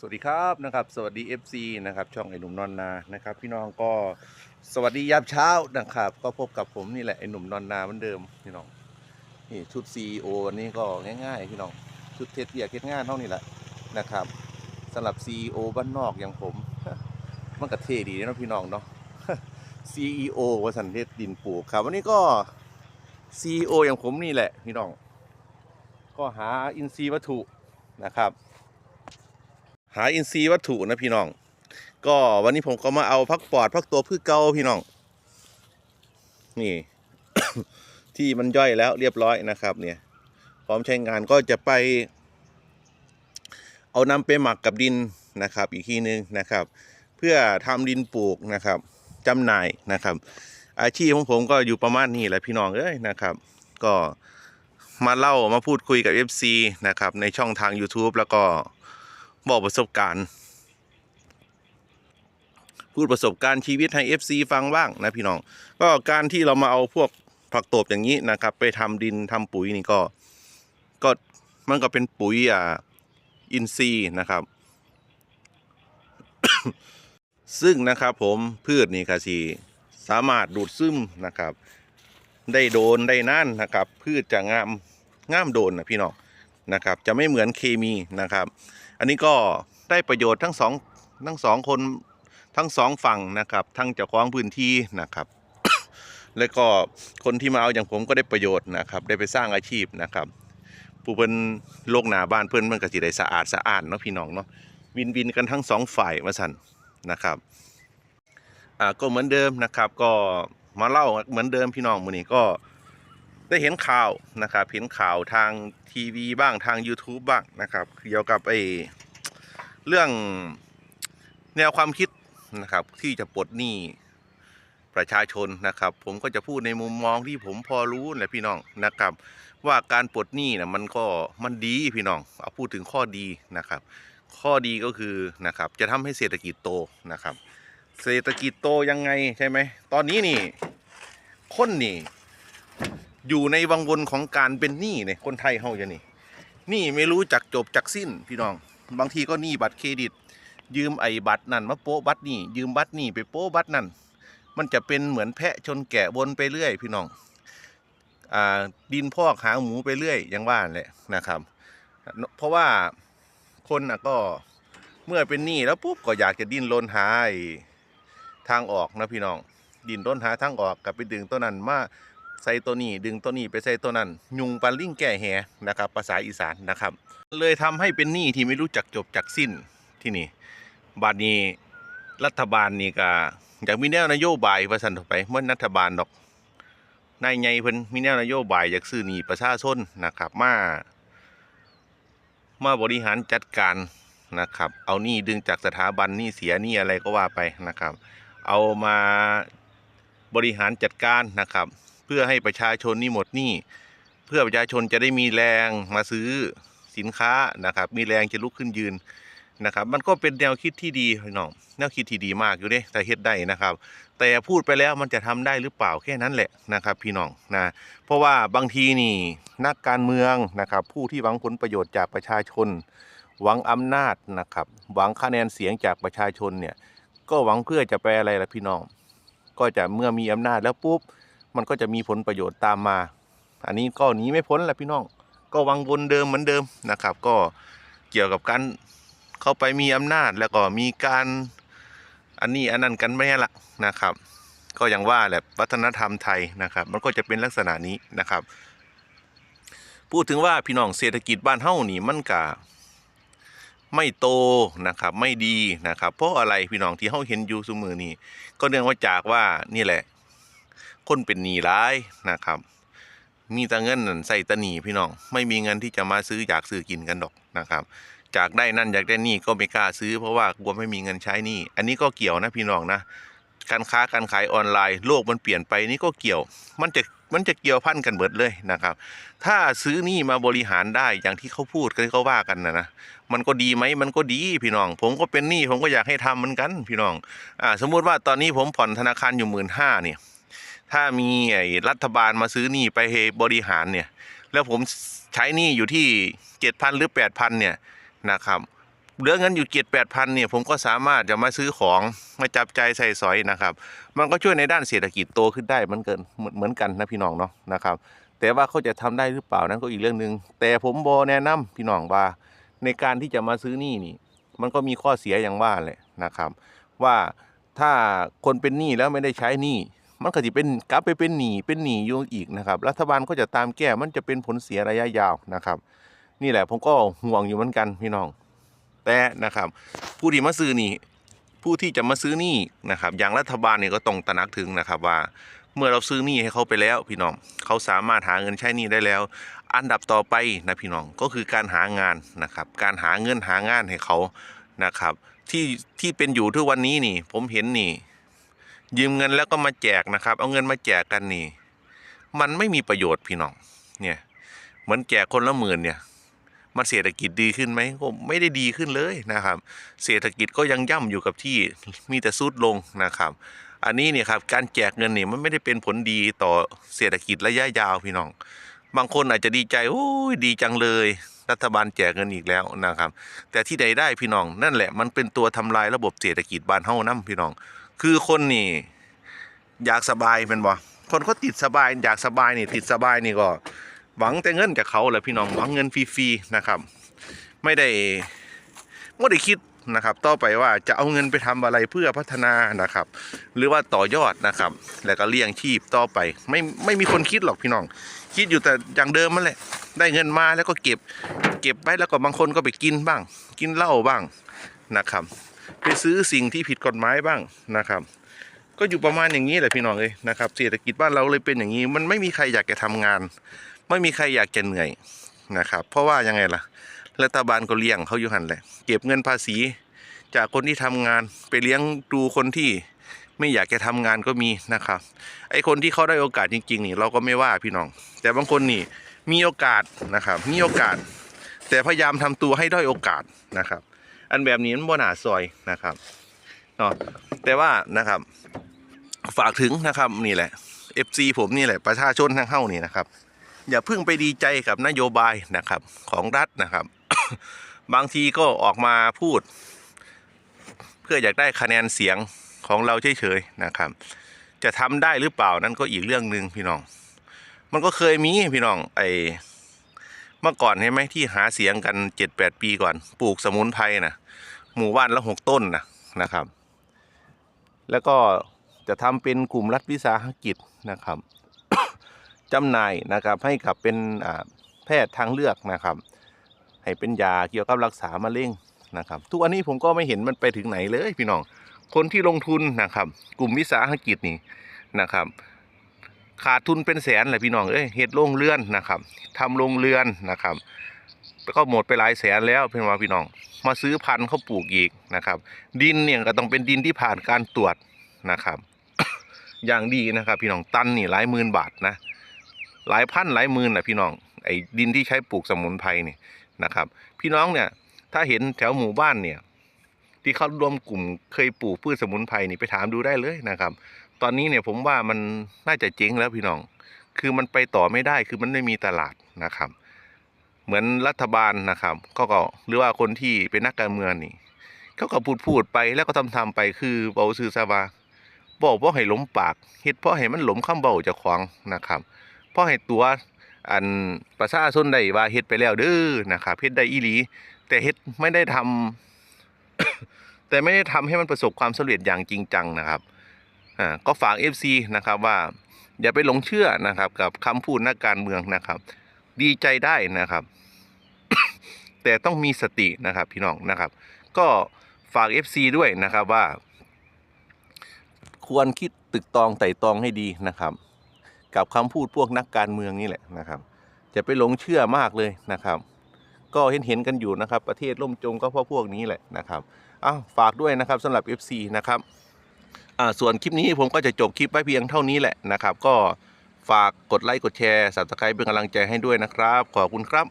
สวัสดีครับนะครับสวัสดี FC นะครับช่องไอ้หนุ่มนอนนานะครับ พี่น้องก็สวัสดียามเช้านะครับ ก็พบกับผมนี่แหละไอ้หนุ่มนอนนาเหมือนเดิมพี่น้องนี่ชุด CEO วันนี้ก็ง่ายๆ พี่น้องชุดเทสเบียเทสงานเท่านี้แหละนะครับสำหรับ CEO บ้านนอกอย่างผมมันก็เท่ดีนะพี่น้องเนาะ CEO วสันเทศดินปลูกครับวันนี้ก็ CEO อย่างผมนี่แหละพี่น้อง ก็หาอินทรีย์วัตถุนะครับ หาอินทรีย์วัตถุนะพี่น้อง ก็วันนี้ผมก็มาเอาพักปอดพักตัวพืชเก่าพี่น้อง นี่ ที่มันย่อยแล้วเรียบร้อยนะครับ เนี่ย พร้อมใช้งานก็จะไป เอานำไปหมักกับดินนะครับ อีกทีนึงนะครับ เพื่อทำดินปลูกนะครับจำหน่ายนะครับ อาชีพของผมก็อยู่ประมาณนี้แหละพี่น้องเอ้ยนะครับ ก็มาเล่ามาพูดคุยกับ FC นะครับในช่องทาง YouTube แล้วก็ บอกประสบการณ์ พูดประสบการณ์ชีวิตให้ FC ฟังบ้างนะพี่น้อง ก็การที่เรามาเอาพวกผักตบอย่างนี้นะครับ ไปทำดินทำปุ๋ยนี่ก็ ก็มันก็เป็นปุ๋ยอ่าอินทรีย์นะครับ ซึ่งนะครับผมพืชนี่ค่ะสีสามารถดูดซึมนะครับ ได้โดนได้นั่นนะครับ พืชจะงามงามโดนนะพี่น้องนะครับ จะไม่เหมือนเคมีนะครับ อันนี้ก็ได้ประโยชน์ทั้งสองทั้งสองคนทั้งสองฝั่งนะครับ ทั้งเจ้าของพื้นที่นะครับ แล้วก็คนที่มาเอาอย่างผมก็ได้ประโยชน์นะครับ ได้ไปสร้างอาชีพนะครับผู้เพิ่นโลกหนาบ้านเพิ่นมันก็สิได้สะอาดสะอาดเนาะพี่น้องเนาะวินวินกันทั้งสองฝ่ายมาสั่นนะครับอ่าก็เหมือนเดิมนะครับ ก็มาเล่าเหมือนเดิมพี่น้องมื้อนี้ก็ ได้เห็นข่าวนะครับเห็นข่าวทางทีวีบ้างทาง YouTube บ้างนะครับเกี่ยวกับไอ้เรื่องแนวความคิดนะครับที่จะปลดหนี้ประชาชนนะครับ ผมก็จะพูดในมุมมองที่ผมพอรู้แหละพี่น้องนะครับ ว่าการปลดหนี้นะมันก็มันดีพี่น้องเอาพูดถึงข้อดีนะครับ ข้อดีก็คือนะครับจะทำให้เศรษฐกิจโตนะครับ เศรษฐกิจโตยังไงใช่ไหมตอนนี้นี่คนนี่ อยู่ในวังวนของการเป็นหนี้เนี่ยคนไทยเฮาจะนี่หนี้ไม่รู้จักจบจักสิ้นพี่น้อง บางทีก็หนี้บัตรเครดิต ยืมไอ้บัตรนั่นมาโป๊บัตรนี่ยืมบัตรนี่ไปโป๊บัตรนั่นมันจะเป็นเหมือนแพะชนแกะวนไปเรื่อย พี่น้องอ่าดินพอกหางหมูไปเรื่อยอย่างว่าแหละนะครับ เพราะว่าคนน่ะก็เมื่อเป็นหนี้แล้วปุ๊บก็อยากจะดิ้นรนหาทางออกนะพี่น้อง ดิ้นรนหาทางออกกับไปดึงตัวนั้นมา ใส่ตัวนี้ดึงตัวนี้ไปใส่ตัวนั้น ยุงปันลิงแก่แหนะครับภาษาอีสานนะครับ เลยทำให้เป็นหนี้ที่ไม่รู้จักจบจักสิ้นที่นี่บัดนี้รัฐบาลนี่ก็อยากมีแนวนโยบายประสันต่อไปเมื่อรัฐบาลดอกนายใหญ่เพิ่นมีแนวนโยบายอยากซื้อหนี้ประชาชนนะครับมามาบริหารจัดการนะครับ เอานี้ดึงจากสถาบันนี้เสียนี้อะไรก็ว่าไปนะครับ เอามาบริหารจัดการนะครับ เพื่อให้ประชาชนนี่หมดหนี้เพื่อประชาชนจะได้มีแรงมาซื้อสินค้านะครับ มีแรงจะลุกขึ้นยืนนะครับ มันก็เป็นแนวคิดที่ดีพี่น้องแนวคิดที่ดีมากอยู่เด้แต่เฮ็ดได้นะครับ แต่พูดไปแล้วมันจะทำได้หรือเปล่าแค่นั้นแหละนะครับ พี่น้องนะเพราะว่าบางทีนี่นักการเมืองนะครับ ผู้ที่หวังผลประโยชน์จากประชาชน หวังอำนาจนะครับ หวังคะแนนเสียงจากประชาชนเนี่ยก็หวังเพื่อจะไปอะไรล่ะพี่น้อง ก็จะเมื่อมีอำนาจแล้วปุ๊บ มันก็จะมีผลประโยชน์ตามมา อันนี้ก็หนีไม่พ้นแหละพี่น้อง ก็วังวนเดิมเหมือนเดิมนะครับ ก็เกี่ยวกับการเข้าไปมีอำนาจแล้วก็มีการอันนี้อันนั้นกันไม่ละนะครับ ก็อย่างว่าแหละวัฒนธรรมไทยนะครับ มันก็จะเป็นลักษณะนี้นะครับ พูดถึงว่าพี่น้องเศรษฐกิจบ้านเฮ้านี่มันกะไม่โตนะครับไม่ดีนะครับ เพราะอะไรพี่น้องที่เฮ้าเห็นอยู่สมือนี่ก็เนื่องมาจากว่านี่แหละ คนเป็นหนี้ร้ายนะครับ มีแต่เงินนั่นใส่แตะหนีพี่น้อง ไม่มีเงินที่จะมาซื้ออยากซื้อกินกันดอกนะครับ จากได้นั่นอยากได้นี่ก็ไม่กล้าซื้อ เพราะว่ากลัวไม่มีเงินใช้นี่ อันนี้ก็เกี่ยวนะพี่น้องนะการค้าการขายออนไลน์โลกมันเปลี่ยนไปนี่ก็เกี่ยว มันจะมันจะเกี่ยวพันกันเบิดเลยนะครับ ถ้าซื้อนี่มาบริหารได้อย่างที่เขาพูดกันเขาว่ากันนะนะ มันก็ดีไหมมันก็ดีพี่น้อง ผมก็เป็นหนี้ผมก็อยากให้ทำเหมือนกันพี่น้อง อ่าสมมุติว่าตอนนี้ผมผ่อนธนาคารอยู่หมื่นห้าเนี่ย ถ้ามีไอ้รัฐบาลมาซื้อหนี้ไปบริหารเนี่ย แล้วผมใช้หนี้อยู่ที่เจ็ดพันหรือแปดพันเนี่ยนะครับเหลือเงินอยู่เจ็ดแปดพันเนี่ยผมก็สามารถจะมาซื้อของมาจับใจใส่สอยนะครับ มันก็ช่วยในด้านเศรษฐกิจโตขึ้นได้เหมือนกันเหมือนเหมือนกันนะพี่น้องเนาะนะครับ แต่ว่าเขาจะทำได้หรือเปล่านั้นก็อีกเรื่องหนึ่งแต่ผมบอแนะนำพี่น้องว่าในการที่จะมาซื้อหนี้นี่ มันก็มีข้อเสียอย่างว่าแหละนะครับ ว่าถ้าคนเป็นหนี้แล้วไม่ได้ใช้หนี้ มันก็จะเป็นกลับไปเป็นหนี้เป็นหนี้อยู่อีกนะครับ รัฐบาลก็จะตามแก้มันจะเป็นผลเสียระยะยาวนะครับ นี่แหละผมก็ห่วงอยู่เหมือนกันพี่น้อง แต่นะครับ ผู้ที่มาซื้อนี่ผู้ที่จะมาซื้อนี้นะครับ อย่างรัฐบาลเนี่ยก็ต้องตระหนักถึงนะครับว่า เมื่อเราซื้อนี้ให้เขาไปแล้ว พี่น้องเขาสามารถหาเงินใช้นี้ได้แล้ว อันดับต่อไปนะพี่น้องก็คือการหางานนะครับ การหาเงินหางานให้เขานะครับ ที่ที่เป็นอยู่ทุกวันนี้นี่ ผมเห็นนี่ ยืมเงินแล้วก็มาแจกนะครับ เอาเงินมาแจกกันนี่ มันไม่มีประโยชน์พี่น้อง เนี่ยเหมือนแจกคนละหมื่นเนี่ยมันเศรษฐกิจดีขึ้นไหมก็ไม่ได้ดีขึ้นเลยนะครับ เศรษฐกิจก็ยังย่ำอยู่กับที่มีแต่ซุดลงนะครับ อันนี้เนี่ยครับการแจกเงินเนี่ยมันไม่ได้เป็นผลดีต่อเศรษฐกิจระยะยาวพี่น้อง บางคนอาจจะดีใจโอ้ยดีจังเลย รัฐบาลแจกเงินอีกแล้วนะครับ แต่ที่ใดได้พี่น้องนั่นแหละมันเป็นตัวทำลายระบบเศรษฐกิจบ้านเฮานํพี่น้อง คือคนนี่ อยากสบายเป็นบ่คนเขาติดสบายอยากสบายนี่ติดสบายนี่ก็ หวังแต่เงินจากเขาแหละพี่น้องหวังเงินฟรีๆนะครับ ไม่ได้ไม่ได้คิดนะครับ ต่อไปว่าจะเอาเงินไปทำอะไรเพื่อพัฒนานะครับ หรือว่าต่อยอดนะครับ แล้วก็เลี้ยงชีพต่อไปไม่ไม่มีคนคิดหรอกพี่น้อง คิดอยู่แต่อย่างเดิมมันแหละ ได้เงินมาแล้วก็เก็บ เก็บไว้แล้วก็บางคนก็ไปกินบ้าง กินเหล้าบ้างนะครับ ไปซื้อสิ่งที่ผิดกฎหมายบ้างนะครับ ก็อยู่ประมาณอย่างนี้แหละพี่น้องเลยนะครับเศรษฐกิจบ้านเราเลยเป็นอย่างนี้ มันไม่มีใครอยากจะทำงาน ไม่มีใครอยากจะเหนื่อยนะครับ เพราะว่ายังไงล่ะรัฐบาลก็เลี้ยงเขาอยู่หันแหละเก็บเงินภาษี จากคนที่ทำงานไปเลี้ยงดูคนที่ไม่อยากจะทำงานก็มีนะครับ ไอคนที่เขาได้โอกาสจริง ๆ นี่เราก็ไม่ว่าพี่น้อง แต่บางคนนี่มีโอกาสนะครับ มีโอกาส แต่พยายามทำตัวให้ด้อยโอกาสนะครับ อันแบบนี้มันบ่หนาซอยนะครับเนาะแต่ว่านะครับฝากถึงนะครับนี่แหละ FC ผมนี่แหละประชาชนทั้งเฮ้านี่นะครับ อย่าเพิ่งไปดีใจกับนโยบายนะครับของรัฐนะครับ บางทีก็ออกมาพูด เพื่ออยากได้คะแนนเสียงของเราเฉยๆนะครับ จะทำได้หรือเปล่านั่นก็อีกเรื่องหนึ่งพี่น้อง มันก็เคยมีพี่น้องไอ เมื่อก่อนใช่ไหมที่หาเสียงกันเจ็ดแปดปีก่อน ปลูกสมุนไพรนะหมู่บ้านละหกต้นนะนะครับ แล้วก็จะทำเป็นกลุ่มรัฐวิสาหกิจนะครับจำหน่ายนะครับให้กับเป็นแพทย์ทางเลือกนะครับ ให้เป็นยาเกี่ยวกับรักษามะเร็งนะครับ ทุกวันนี้ผมก็ไม่เห็นมันไปถึงไหนเลยพี่น้องคนที่ลงทุนนะครับ กลุ่มวิสาหกิจนี่นะครับ ขาดทุนเป็นแสนเลยพี่น้องเอ้ยเฮ็ดโรงเรือนนะครับทำโรงเรือนนะครับก็หมดไปหลายแสนแล้วเพื่อนว่าพี่น้อง มาซื้อพันธุ์เขาปลูกอีกนะครับ ดินเนี่ยก็ต้องเป็นดินที่ผ่านการตรวจนะครับ อย่างดีนะครับ พี่น้องตันนี่หลายหมื่นบาทนะ หลายพันหลายหมื่นนะพี่น้องไอ้ดินที่ใช้ปลูกสมุนไพรนี่นะครับ พี่น้องเนี่ยถ้าเห็นแถวหมู่บ้านเนี่ย ที่เขารวมกลุ่มเคยปลูกพืชสมุนไพรนี่ไปถามดูได้เลยนะครับ ตอนนี้เนี่ยผมว่ามันน่าจะเจ๊งแล้วพี่น้อง คือมันไปต่อไม่ได้คือมันไม่มีตลาดนะครับ เหมือนรัฐบาลนะครับก็ก็หรือว่าคนที่เป็นนักการเมืองนี่เขาก็พูดพูดไปแล้วก็ทำทำไปคือเบาซื่อซาบาบอกเพราะให้หล้มปากเฮ็ดเพราะให้มันหล้มเบาจะขวางนะครับเพราะให้ตัวอันประชาชนได้ว่าเฮ็ดไปแล้วเด้อนะครับเฮ็ดได้อีหลี แต่เฮ็ดไม่ได้ทำแต่ไม่ได้ทำให้มันประสบความสำเร็จอย่างจริงจังนะครับ อ่าก็ฝาก FC นะครับว่าอย่าไปหลงเชื่อนะครับกับคำพูดนักการเมืองนะครับ ดีใจได้นะครับ แต่ต้องมีสตินะครับพี่น้องนะครับ ก็ฝาก FC ด้วยนะครับว่า ควรคิดตึกตองไต่ตองให้ดีนะครับ กับคำพูดพวกนักการเมืองนี่แหละนะครับจะไปหลงเชื่อมากเลยนะครับ ก็เห็นเห็นกันอยู่นะครับ ประเทศล่มจมก็เพราะพวกนี้แหละนะครับอ้าวฝากด้วยนะครับสำหรับ FC นะครับ ส่วนคลิปนี้ผมก็จะจบคลิปไว้เพียงเท่านี้แหละนะครับ ก็ฝากกดไลค์กดแชร์สับสไครป์เป็นกำลังใจให้ด้วยนะครับ ขอบคุณครับ